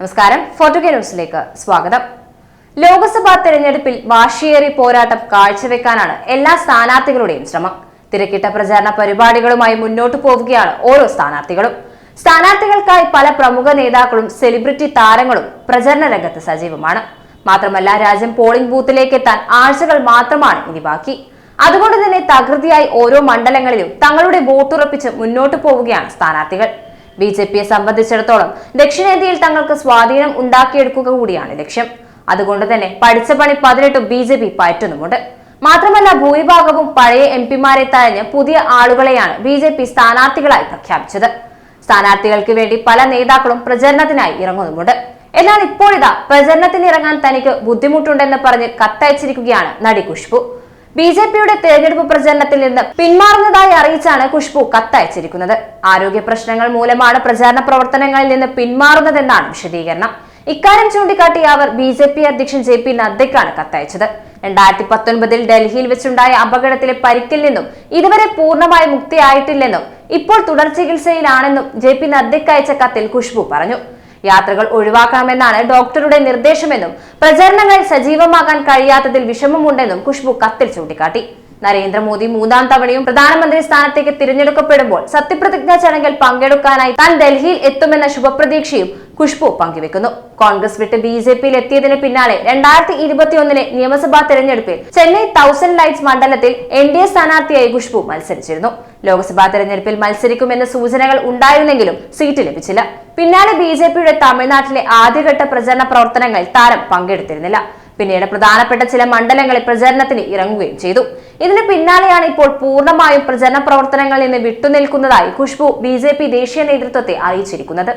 നമസ്കാരം. ഫോർട്ടുഗേ ന്യൂസിലേക്ക് സ്വാഗതം. ലോക്സഭാ തെരഞ്ഞെടുപ്പിൽ വാശിയേറി പോരാട്ടം കാഴ്ചവെക്കാനാണ് എല്ലാ സ്ഥാനാർത്ഥികളുടെയും ശ്രമം. തിരക്കിട്ട പ്രചാരണ പരിപാടികളുമായി മുന്നോട്ടു പോവുകയാണ് ഓരോ സ്ഥാനാർത്ഥികളും. സ്ഥാനാർത്ഥികൾക്കായി പല പ്രമുഖ നേതാക്കളും സെലിബ്രിറ്റി താരങ്ങളും പ്രചരണ രംഗത്ത് സജീവമാണ്. മാത്രമല്ല രാജ്യം പോളിംഗ് ബൂത്തിലേക്ക് എത്താൻ ആഴ്ചകൾ മാത്രമാണ് ഇനി ബാക്കി. അതുകൊണ്ട് തന്നെ തകൃതിയായി ഓരോ മണ്ഡലങ്ങളിലും തങ്ങളുടെ വോട്ടുറപ്പിച്ച് മുന്നോട്ടു പോവുകയാണ് സ്ഥാനാർത്ഥികൾ. ബി ജെ പിയെ സംബന്ധിച്ചിടത്തോളം ദക്ഷിണേന്ത്യയിൽ തങ്ങൾക്ക് സ്വാധീനം ഉണ്ടാക്കിയെടുക്കുക കൂടിയാണ് ലക്ഷ്യം. അതുകൊണ്ട് തന്നെ പഠിച്ച പണി പതിനെട്ടും ബി ജെ പി പയറ്റുന്നുമുണ്ട്. മാത്രമല്ല ഭൂരിഭാഗവും പഴയ എം പിമാരെ തഴഞ്ഞ് പുതിയ ആളുകളെയാണ് ബി ജെ പി സ്ഥാനാർത്ഥികളായി പ്രഖ്യാപിച്ചത്. സ്ഥാനാർത്ഥികൾക്ക് വേണ്ടി പല നേതാക്കളും പ്രചരണത്തിനായി ഇറങ്ങുന്നുമുണ്ട്. എന്നാൽ ഇപ്പോഴിതാ പ്രചരണത്തിന് ഇറങ്ങാൻ തനിക്ക് ബുദ്ധിമുട്ടുണ്ടെന്ന് പറഞ്ഞ് കത്തയച്ചിരിക്കുകയാണ് നടി ഖുഷ്ബു. ബി ജെ പിയുടെ തെരഞ്ഞെടുപ്പ് പ്രചരണത്തിൽ നിന്ന് പിന്മാറുന്നതായി അറിയിച്ചാണ് ഖുഷ്ബു കത്തയച്ചിരിക്കുന്നത്. ആരോഗ്യ പ്രശ്നങ്ങൾ മൂലമാണ് പ്രചാരണ പ്രവർത്തനങ്ങളിൽ നിന്ന് പിന്മാറുന്നതെന്നാണ് വിശദീകരണം. ഇക്കാര്യം ചൂണ്ടിക്കാട്ടി അവർ ബി ജെ പി അധ്യക്ഷൻ ജെ പി നദ്ദയ്ക്കാണ് കത്തയച്ചത്. രണ്ടായിരത്തി പത്തൊൻപതിൽ ഡൽഹിയിൽ വെച്ചുണ്ടായ അപകടത്തിലെ പരിക്കിൽ നിന്നും ഇതുവരെ പൂർണമായി മുക്തിയായിട്ടില്ലെന്നും ഇപ്പോൾ തുടർ ചികിത്സയിലാണെന്നും ജെ പി നദ്ദയ്ക്കയച്ച കത്തിൽ ഖുഷ്ബു പറഞ്ഞു. യാത്രകൾ ഒഴിവാക്കണമെന്നാണ് ഡോക്ടറുടെ നിർദ്ദേശമെന്നും പ്രചരണങ്ങൾ സജീവമാകാൻ കഴിയാത്തതിൽ വിഷമമുണ്ടെന്നും ഖുഷ്ബു കത്തിൽ ചൂണ്ടിക്കാട്ടി. നരേന്ദ്രമോദി മൂന്നാം തവണയും പ്രധാനമന്ത്രി സ്ഥാനത്തേക്ക് തിരഞ്ഞെടുക്കപ്പെടുമ്പോൾ സത്യപ്രതിജ്ഞാ ചടങ്ങിൽ പങ്കെടുക്കാനായി താൻ ഡൽഹിയിൽ എത്തുമെന്ന ശുഭപ്രതീക്ഷയും ഖുഷ്ബു പങ്കുവെക്കുന്നു. കോൺഗ്രസ് വിട്ട് ബി ജെ പിയിൽ എത്തിയതിന് പിന്നാലെ രണ്ടായിരത്തി ഇരുപത്തിയൊന്നിലെ നിയമസഭാ തെരഞ്ഞെടുപ്പിൽ ചെന്നൈ തൗസൻഡ് ലൈറ്റ്സ് മണ്ഡലത്തിൽ എൻ ഡി എ സ്ഥാനാർത്ഥിയായി ഖുഷ്ബു മത്സരിച്ചിരുന്നു. ലോക്സഭാ തെരഞ്ഞെടുപ്പിൽ മത്സരിക്കുമെന്ന സൂചനകൾ ഉണ്ടായിരുന്നെങ്കിലും സീറ്റ് ലഭിച്ചില്ല. പിന്നാലെ ബി ജെ പിയുടെ തമിഴ്നാട്ടിലെ ആദ്യഘട്ട പ്രചരണ പ്രവർത്തനങ്ങളിൽ താരം പങ്കെടുത്തിരുന്നില്ല. പിന്നീട് പ്രധാനപ്പെട്ട ചില മണ്ഡലങ്ങളിൽ പ്രചരണത്തിന് ഇറങ്ങുകയും ചെയ്തു. ഇതിന് പിന്നാലെയാണ് ഇപ്പോൾ പൂർണമായും പ്രചരണ പ്രവർത്തനങ്ങളിൽ നിന്ന് വിട്ടുനിൽക്കുന്നതായി ഖുഷ്ബു ബി ദേശീയ നേതൃത്വത്തെ അറിയിച്ചിരിക്കുന്നത്.